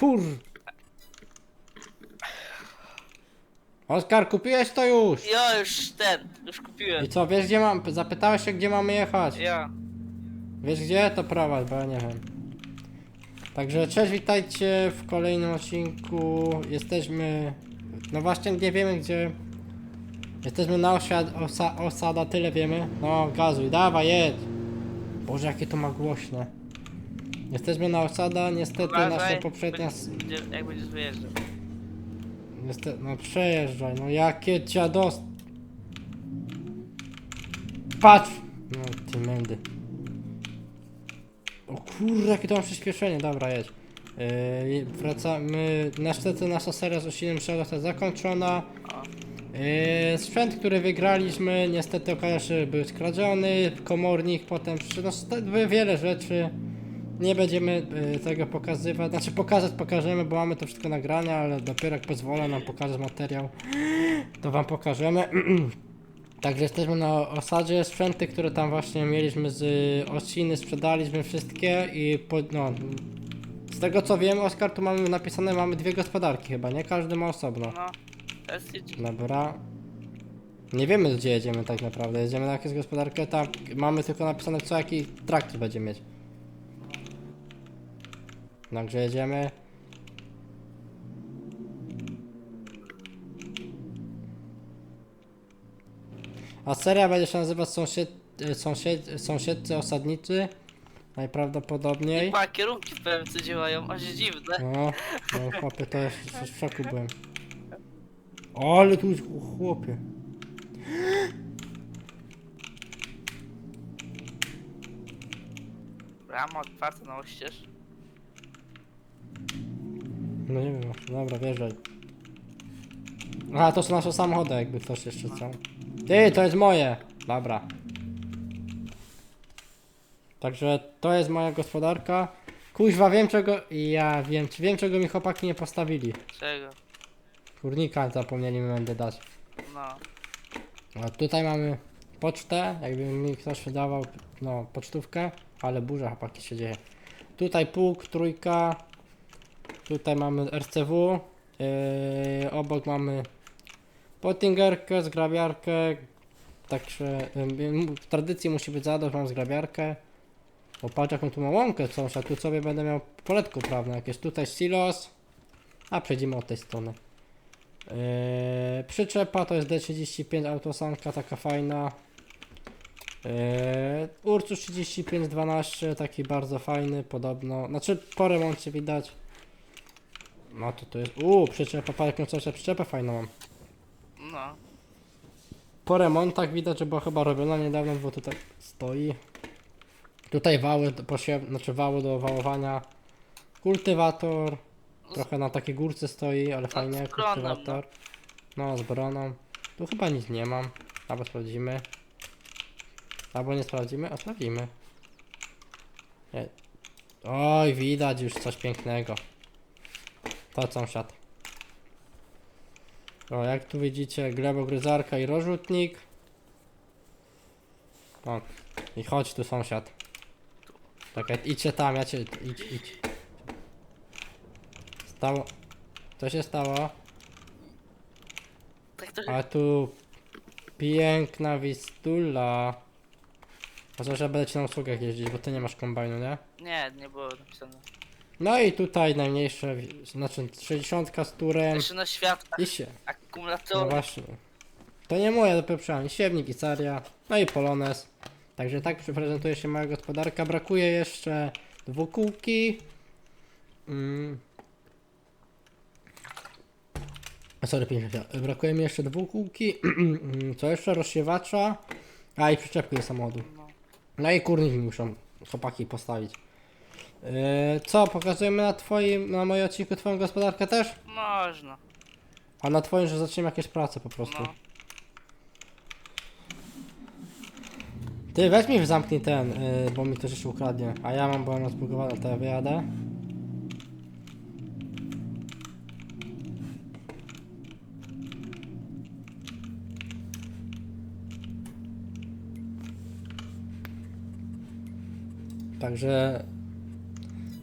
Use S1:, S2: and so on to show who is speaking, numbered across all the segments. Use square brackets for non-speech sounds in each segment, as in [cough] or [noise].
S1: Kur... Oskar, kupiłeś to już!
S2: Ja już ten, już kupiłem.
S1: I co, wiesz gdzie mam... Zapytałeś się gdzie mamy jechać?
S2: Ja.
S1: Wiesz gdzie? To prowadź, bo ja nie wiem. Także cześć, witajcie w kolejnym odcinku. Jesteśmy... No właśnie nie wiemy gdzie... Jesteśmy na osiad... Osa... osada, tyle wiemy. No, gazuj, dawaj, jedź! Boże, jakie to ma głośne. Jesteśmy na osada, niestety nasze
S2: Uważaj,
S1: poprzednia...
S2: będzie- Jak będziesz wyjeżdżał.
S1: Niestety, no przejeżdżaj, no jakie dziados... Patrz! No ty mędy. O kurde, jakie to mam przyspieszenie, dobra jedź. Yy, wracamy, niestety nasza seria z Shadow jest zakończona.
S2: O.
S1: Yy, sprzęt, który wygraliśmy, niestety okazało się, że był skradziony, komornik, potem przy- no, st- wiele rzeczy. Nie będziemy yy, tego pokazywać, znaczy pokazać pokażemy, bo mamy to wszystko nagrania, ale dopiero jak pozwolę nam pokazać materiał, to wam pokażemy. [clears throat] Także jesteśmy na osadzie, sprzęty, które tam właśnie mieliśmy z Osiny, sprzedaliśmy wszystkie i po, no, z tego co wiem, Oskar, tu mamy napisane, mamy dwie gospodarki chyba, nie? Każdy ma osobno.
S2: No. Teraz jedź.
S1: Dobra. Nie wiemy gdzie jedziemy tak naprawdę. Jedziemy na jakąś gospodarkę, tam mamy tylko napisane co jaki traktor będzie mieć. Także jedziemy. A seria będzie się nazywać sąsied, sąsied, sąsiedcy osadnicy. Najprawdopodobniej.
S2: Dwa kierunki w PMC działają, aż dziwne.
S1: No, no chłopie, to jeszcze w szoku [laughs] byłem. O, ale tu jest, o, chłopie.
S2: Brama otwarta na oścież.
S1: No nie wiem, dobra, wjeżdżaj. Aha, to są nasze samochody, jakby ktoś jeszcze chciał. Ty, to jest moje! Dobra. Także to jest moja gospodarka. Kuźwa, wiem czego... Ja wiem, czy wiem czego mi chłopaki nie postawili.
S2: Czego?
S1: Kurnika zapomnieli mi będę dać.
S2: No.
S1: A tutaj mamy pocztę, jakby mi ktoś wydawał, no, pocztówkę, ale burza chłopaki się dzieje. Tutaj pług, trójka, tutaj mamy RCW, yy, obok mamy pottingerkę, zgrabiarkę, także yy, w tradycji musi być zadać, mam zgrabiarkę. O, patrz jaką tu mam łąkę coś, a tu sobie będę miał poletko prawne, jakieś tutaj silos, a przejdziemy od tej strony. Eee, przyczepa to jest D35 autosanka, taka fajna. Eee, Ursus 3512, taki bardzo fajny, podobno. Znaczy po remoncie widać. No to to jest. Uuu, przyczepa, parę coś przyczepę fajną mam.
S2: No.
S1: Po remontach widać, że była chyba robiona niedawno, bo tutaj stoi. Tutaj wały, posiew, znaczy wały do wałowania. Kultywator. Trochę na takiej górce stoi, ale fajnie,
S2: z broną,
S1: kultywator. No, z broną. Tu chyba nic nie mam. Albo sprawdzimy. Albo nie sprawdzimy, a sprawdzimy. Nie. Oj, widać już coś pięknego. To sąsiad. O, jak tu widzicie, glebogryzarka i rozrzutnik. O, i chodź tu sąsiad. Czekaj, idźcie tam, ja cię, idź, idź. Stało, co się stało?
S2: Tak to
S1: A tu piękna wistula. Chociaż ja będę ci na usługach jeździć, bo ty nie masz kombajnu, nie?
S2: Nie, nie było napisane.
S1: No i tutaj najmniejsze, znaczy 60 z turem
S2: Jeszcze na światłach,
S1: i się. No
S2: akumulator.
S1: właśnie. To nie moje, to pieprzałem. Siewnik i Caria, no i Polones. Także tak prezentuje się moja gospodarka. Brakuje jeszcze dwukółki. Mm. Sorry, 50. Brakuje mi jeszcze dwukółki. [clears throat] Co jeszcze? Rozsiewacza. A i przyczepki do samochodu.
S2: No.
S1: No i kurnik mi muszą chłopaki postawić. Yy, co, pokazujemy na twoim, na moim odcinku twoją gospodarkę też?
S2: Można.
S1: A na twoim, że zaczniemy jakieś prace po prostu.
S2: No.
S1: Ty weź mi zamknij ten, yy, bo mi ktoś jeszcze ukradnie. A ja mam, bo mam zbugowane, to ja wyjadę. Także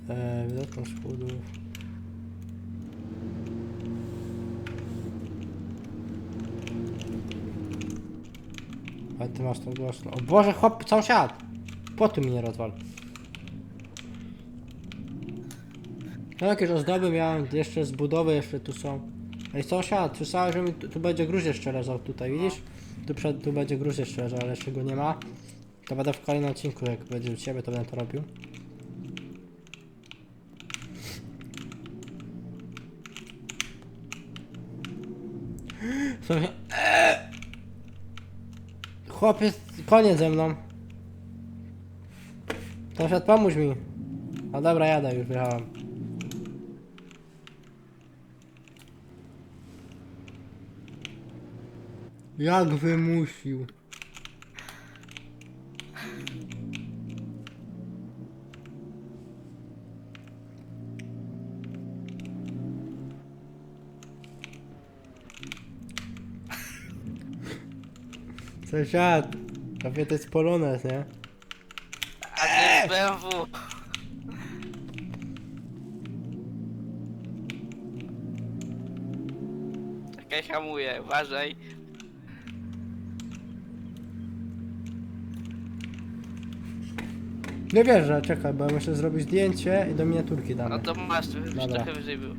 S1: e, widoczną schudów. Ale ty masz tą głośno. O Boże, chłop, sąsiad! Po tym mnie rozwal. No jakieś ozdoby miałem jeszcze z budowy, jeszcze tu są. Ej sąsiad, słyszałeś, że mi tu, tu będzie gruz jeszcze leżał tutaj, widzisz? Tu, przed, tu będzie gruz jeszcze leżał, ale jeszcze go nie ma. To będę w kolejnym odcinku, jak będzie u Ciebie, to będę to robił. Sąsiad... Eee! Chłopiec, koniec ze mną. Sąsiad, pomóż mi. No dobra, jadę, już wjechałem. Jak wymusił. Sąsiad, prawie to jest Polones, nie?
S2: A to jest BMW. Czekaj, hamuję, uważaj.
S1: Nie wierzę, czekaj, bo ja muszę zrobić zdjęcie i do miniaturki damy.
S2: No to masz, żebyś
S1: Dobra.
S2: trochę wyżej był.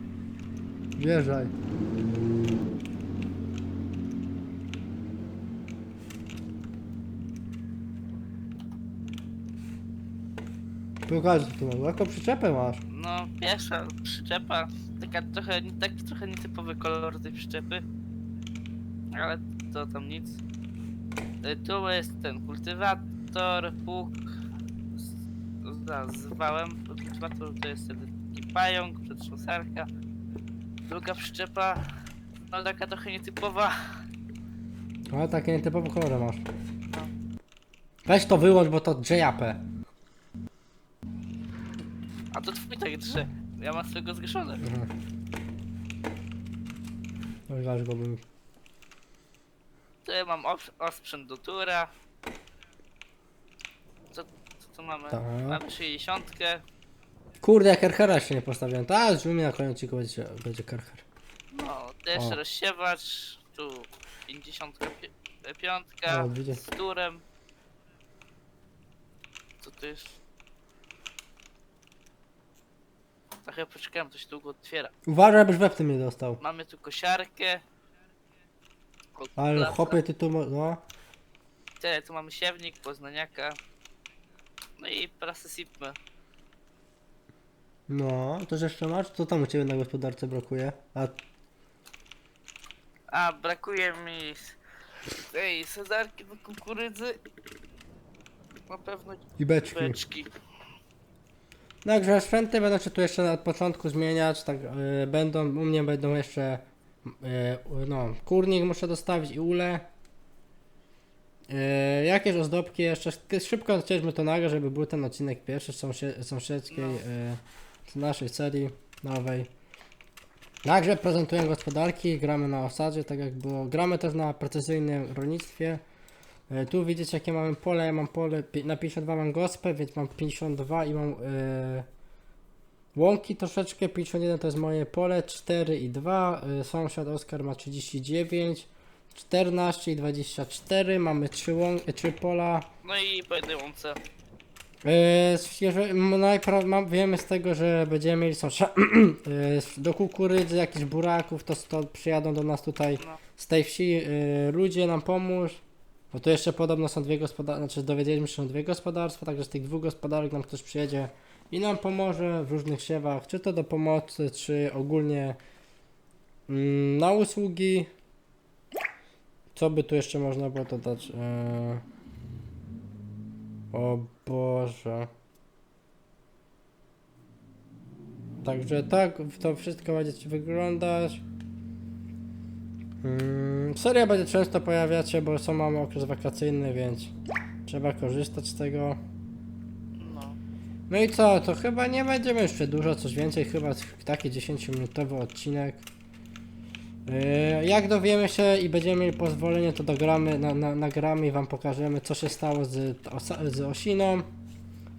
S1: Wierzaj. Pokaż co tu mam. Jaką przyczepę masz?
S2: No, pierwsza przyczepa, taka trochę, taki trochę nietypowy kolor tej przyczepy. Ale to tam nic. Y, Tu jest ten kultywator, pług z, z, z wałem. Kultywator to jest ten taki pająk, przetrząsarka. Druga przyczepa, no taka trochę nietypowa.
S1: Ale takie nietypowe kolory masz. Weź to wyłącz, bo to JAP.
S2: A to twój tak drze. Ja mam swego zgaszone.
S1: Mhm. No i waż go bym.
S2: Tu ja mam os- osprzęt do tura. Co, co tu mamy?
S1: Tak.
S2: Mamy 60.
S1: Kurde, Kerchera jeszcze nie postawiłem. Tak, mi na koniec będzie, będzie Kercher.
S2: No, też
S1: O.
S2: rozsiewacz. Tu 55
S1: O, widzę.
S2: z turem. Co tu jest? Trochę poczekałem, to się długo otwiera.
S1: Uważaj, abyś we w tym nie dostał.
S2: Mamy tu kosiarkę.
S1: Ale
S2: Klasa.
S1: chłopie, ty tu mo- no.
S2: Tyle, tu mamy siewnik, poznaniaka. No i prasę Sipmy.
S1: No, to jeszcze masz? Co tam u ciebie na gospodarce brakuje? A
S2: A, brakuje mi s- tej sadzarki do kukurydzy. Na pewno
S1: i beczki.
S2: beczki.
S1: Także sprzęty będą się tu jeszcze na początku zmieniać, tak y, będą, u mnie będą jeszcze y, no, kurnik muszę dostawić i ule. Y, jakieś ozdobki jeszcze, szybko chcieliśmy to nagrać, żeby był ten odcinek pierwszy z sąsie- sąsiedzkiej
S2: No.
S1: y, z naszej serii nowej. Także prezentujemy gospodarki, gramy na osadzie, tak jak było. Gramy też na precyzyjnym rolnictwie. E, Tu widzicie jakie mamy pole, ja mam pole, na 52 mam gospę, więc mam 52 i mam e, łąki troszeczkę, 51 to jest moje pole, 4 i 2, e, sąsiad Oskar ma 39, 14 i 24, mamy 3, łąk, 3 pola.
S2: No i po jednej łące.
S1: M- najpra- mam, wiemy z tego, że będziemy mieli sąsiad, [clears throat] e, do kukurydzy, jakichś buraków, to, to przyjadą do nas tutaj
S2: No.
S1: z tej wsi y, ludzie nam pomóż. Bo tu jeszcze podobno są dwie gospodarstwa, znaczy dowiedzieliśmy się, że są dwie gospodarstwa, także z tych dwóch gospodarek nam ktoś przyjedzie i nam pomoże w różnych siewach, czy to do pomocy, czy ogólnie mm, na usługi. Co by tu jeszcze można było dodać? E, o Boże. Także tak to wszystko będzie wyglądać. Mm, seria będzie często pojawiać się, bo są mamy okres wakacyjny, więc trzeba korzystać z tego.
S2: No.
S1: No i co, to chyba nie będziemy jeszcze dużo, coś więcej, chyba taki 10-minutowy odcinek. Yy, jak dowiemy się i będziemy mieli pozwolenie, to dogramy, na, na, nagramy i wam pokażemy, co się stało z, osa- z Osiną,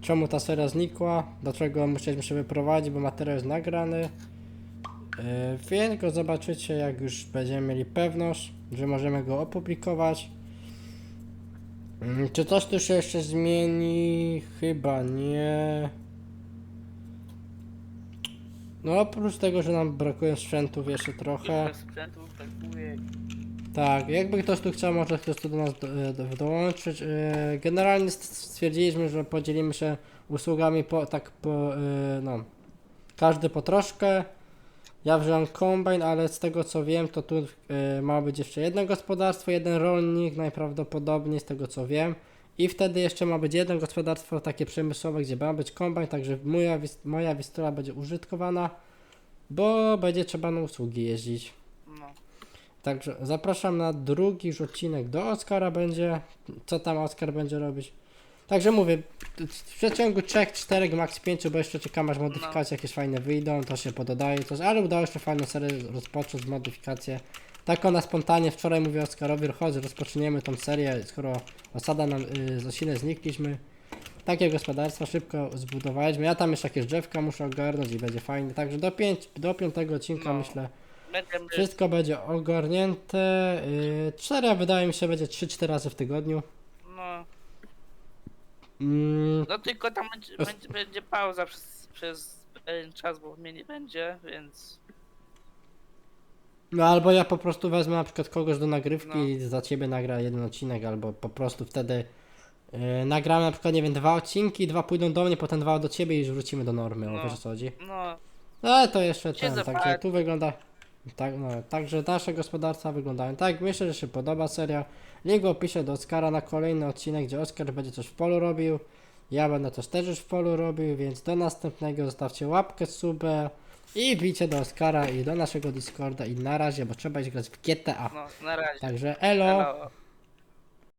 S1: czemu ta seria znikła, dlaczego musieliśmy się wyprowadzić, bo materiał jest nagrany. Yy, więc go zobaczycie, jak już będziemy mieli pewność, że możemy go opublikować. Mm, Czy coś tu się jeszcze zmieni? Chyba nie. No oprócz tego, że nam brakuje sprzętów jeszcze trochę.
S2: Sprzętu brakuje.
S1: Tak, jakby ktoś tu chciał, może ktoś tu do nas do, do, dołączyć. E, Generalnie st- stwierdziliśmy, że podzielimy się usługami po, tak po, e, no, każdy po troszkę. Ja wziąłem kombajn, ale z tego co wiem, to tu e, ma być jeszcze jedno gospodarstwo, jeden rolnik najprawdopodobniej, z tego co wiem. I wtedy jeszcze ma być jedno gospodarstwo takie przemysłowe, gdzie ma być kombajn, także moja, moja wistola będzie użytkowana, bo będzie trzeba na usługi jeździć.
S2: No.
S1: Także zapraszam na drugi już odcinek do Oskara będzie. Co tam Oskar będzie robić? Także mówię, w przeciągu 3, 4, max 5, bo jeszcze czekam aż modyfikacje jakieś fajne wyjdą, to się pododaje coś, ale udało się fajną serię rozpocząć, modyfikację. Tak na spontanie, wczoraj mówię Oskarowi, chodź, rozpoczniemy tą serię, skoro osada nam y, z Osiny znikliśmy. Takie gospodarstwo szybko zbudowaliśmy. Ja tam jeszcze jakieś drzewka muszę ogarnąć i będzie fajnie. Także do, pięć, do piątego odcinka
S2: No.
S1: myślę
S2: Będziemy,
S1: wszystko będzie ogarnięte. Yy, seria wydaje mi się będzie 3-4 razy w tygodniu.
S2: No,
S1: Mm,
S2: no tylko tam będzie, będzie, będzie pauza przez, przez pewien czas, bo mnie nie będzie, więc
S1: no albo ja po prostu wezmę na przykład kogoś do nagrywki
S2: No.
S1: i za ciebie nagra jeden odcinek, albo po prostu wtedy yy, nagramy na przykład, nie wiem, dwa odcinki, dwa pójdą do mnie, potem dwa do ciebie i już wrócimy do normy, o
S2: No.
S1: wiesz o co chodzi?
S2: no,
S1: No ale to jeszcze
S2: Się
S1: ten, także tu wygląda. Tak, no, także nasze gospodarstwa wyglądają tak. Myślę, że się podoba seria. Link w opisie do Oskara na kolejny odcinek, gdzie Oskar będzie coś w polu robił. Ja będę coś też już w polu robił, więc do następnego zostawcie łapkę, subę i wbijcie do Oskara i do naszego Discorda i na razie, bo trzeba iść grać w GTA.
S2: no, na razie.
S1: Także elo.
S2: Hello.